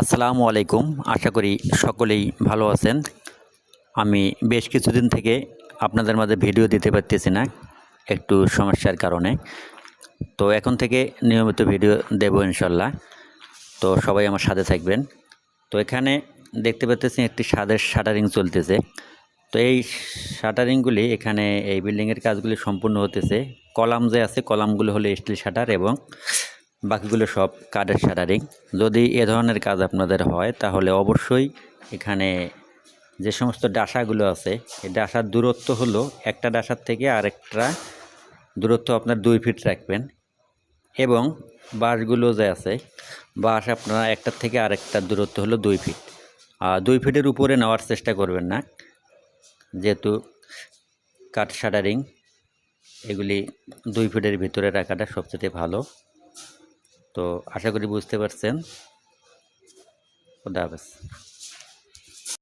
আসসালামু আলাইকুম। আশা করি সকলেই ভালো আছেন। আমি বেশ কিছুদিন থেকে আপনাদের মাঝে ভিডিও দিতে পারতেছি না, একটু সমস্যার কারণে। তো এখন থেকে নিয়মিত ভিডিও দেব ইনশাল্লাহ। তো সবাই আমার সাথে থাকবেন। তো এখানে দেখতে পাচ্তেছি একটি স্বাদের শাটারিং চলতেছে। তো এই শাটারিংগুলি এখানে এই বিল্ডিংয়ের কাজগুলি সম্পূর্ণ হতেছে। কলাম যে আছে, কলামগুলো হলো স্টিল শাটার এবং বাকিগুলো সব কাঠের শাটারিং যদি এ ধরনের কাজ আপনাদের হয়, তাহলে অবশ্যই এখানে যে সমস্ত ডাসাগুলো আছে, এই ডাসার দূরত্ব হলো একটা ডাসার থেকে আরেকটা দূরত্ব আপনার দুই ফিট রাখবেন। এবং বাঁশগুলো যে আছে, বাঁশ আপনারা একটার থেকে আরেকটার দূরত্ব হলো দুই ফিট। আর দুই ফিটের উপরে নেওয়ার চেষ্টা করবেন না। যেহেতু কাঠ শাটারিং এগুলি দুই ফিটের ভিতরে রাখাটা সবচেয়ে ভালো। তো আশা করি বুঝতে পারছেন। খুদা হাফেজ।